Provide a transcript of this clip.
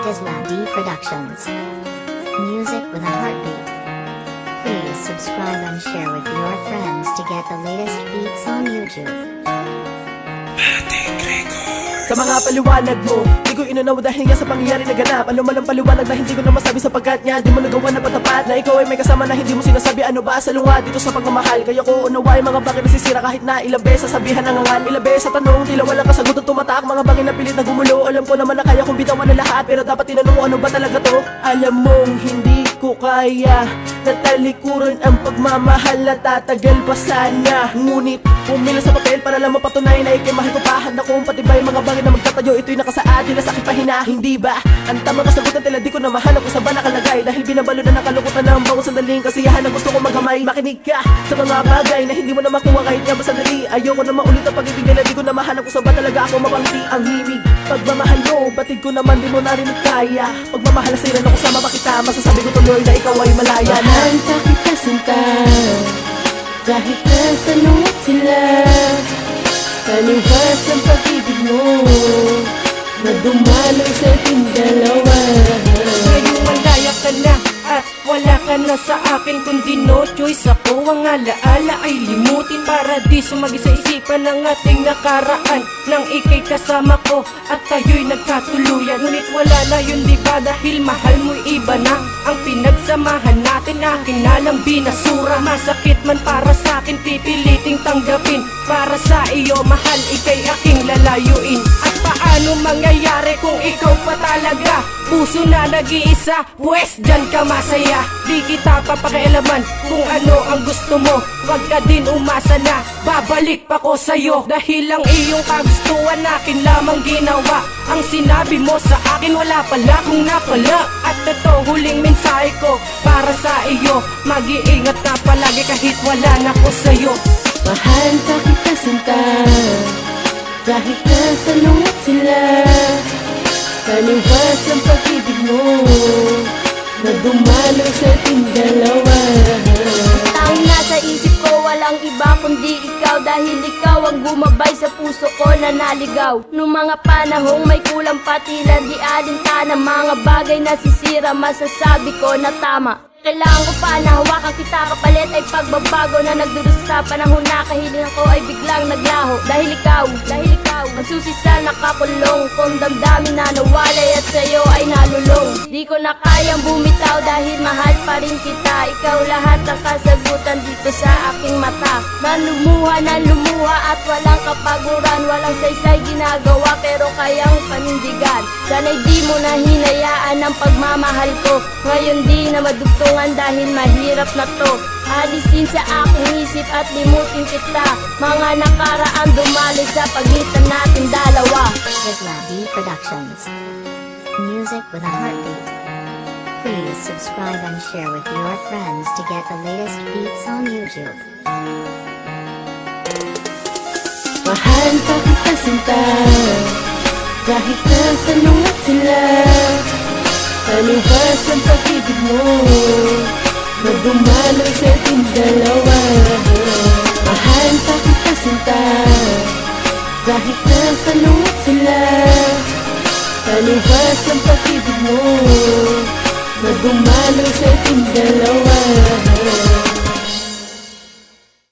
B Productions. Music with a heartbeat. Please subscribe and share with your friends to get the latest beats on YouTube. Sa mga paliwanag mo Di ko inunaw dahil nga sa pangyayari na ganap. Ano man ang paliwanag na hindi ko na masabi sapagkat nga Di mo nagawa na patapat Na ikaw ay may kasama na hindi mo sinasabi Ano ba sa lunga dito sa pagmamahal. Kaya ko unaway mga bakit nasisira kahit na ilang beses Sabihan ng angan Ilang beses sa tanong. Tila walang kasagutan tumatak Mga bangin na pilit na gumulo. Alam ko naman na kaya kong bitawan na lahat Pero dapat tinanong ano ba talaga to? Alam mong hindi ko kaya Natalikuran ang pagmamahal na tatagal pa sana. Ngunit pumila sa papel para lang mapatunayan na ikay mahal ko pa. Handa kong patibay mga bagay na magtatayo Ito'y nakasaad. Nila sa aking pahina Hindi ba? Ang tamang kasagutan tila di ko na mahanap kung saan ba nakalagay Dahil binabalo na nakalukutan na ang bawang Kasiyahan. Na gusto ko magkamay Makinig ka sa mga bagay na hindi mo na makuha kahit nga ba sandali. Ayoko na maulit ang pag-ibig na di ko na mahanap kung saan ba talaga ako mapangti Ang himig, pagmamahal mo Batid ko naman di mo na kaya. Pagmamahal na sila na kusama ba kita? Masasabi ko tuloy na ikaw ay malaya. Mahal pa kita sinta. Kahit nasa lungit sila Kaniwas ang sa akin Kundi no choice ako ang alaala. Ay limutin Para di sumagi sa isipan ng ating nakaraan. Nang ikay kasama ko at tayo'y nagkatuluyan. Ngunit wala na yun di ba? Dahil mahal mo'y iba na. Ang pinagsamahan natin akin na lang binasura. Masakit man para sa akin pipiliting tanggapin. Para sa iyo mahal ikay aking lalayuin mangyayari kung ikaw pa talaga? Puso na nag-iisa, pwes dyan ka masaya. Di kita papakialaman kung ano ang gusto mo. Huwag ka din umasa na, babalik pa ko sa'yo. Dahil ang iyong kagustuhan akin lamang ginawa. Ang sinabi mo sa akin wala pala kung napala. At ito huling mensahe ko para sa iyo. Mag-iingat ka palagi kahit wala na ko sa'yo. Mahal pa kita sinta Kahit nasa lungit sila Kaniwas ang pag-ibig mo Na dumaloy sa ating dalawa. Ang nasa isip ko walang iba kundi ikaw. Dahil ikaw ang gumabay sa puso ko na naligaw. Noong mga panahong may kulang patila Di alintana mga bagay na sisira Masasabi ko na tama kailangan ko pa na hawakan kita kapalit ay pagbabago na nagdurusa sa panahon na kahilingan ko ay biglang naglaho. Dahil ikaw, dahil ikaw Ang susi sa nakakulong Kung damdamin na nawalay at sa'yo ay nalulong. Di ko na kayang bumitaw dahil mahal pa rin kita. Ikaw lahat ang kasagutan dito sa aking mata. Nanlumuha, nanlumuha at walang kapaguran. Walang saysay ginagawa pero kayang panindigan. Sana'y di mo na hinayaan ang pagmamahal ko. Ngayon di na madugtungan dahil mahirap na to. Alisin sa aking isip at limutin kita. Mga nakaraan dumali sa pagitan natin dalawa. B Productions. Music with a heartbeat. Please subscribe and share with your friends to get the latest beats on YouTube. Mahal pa kita sinta Kahit nasa lungit sila Kaniwas ang pag-ibig mo Na dumaloy sa ating dalawa Dumaloy sa ating dalawa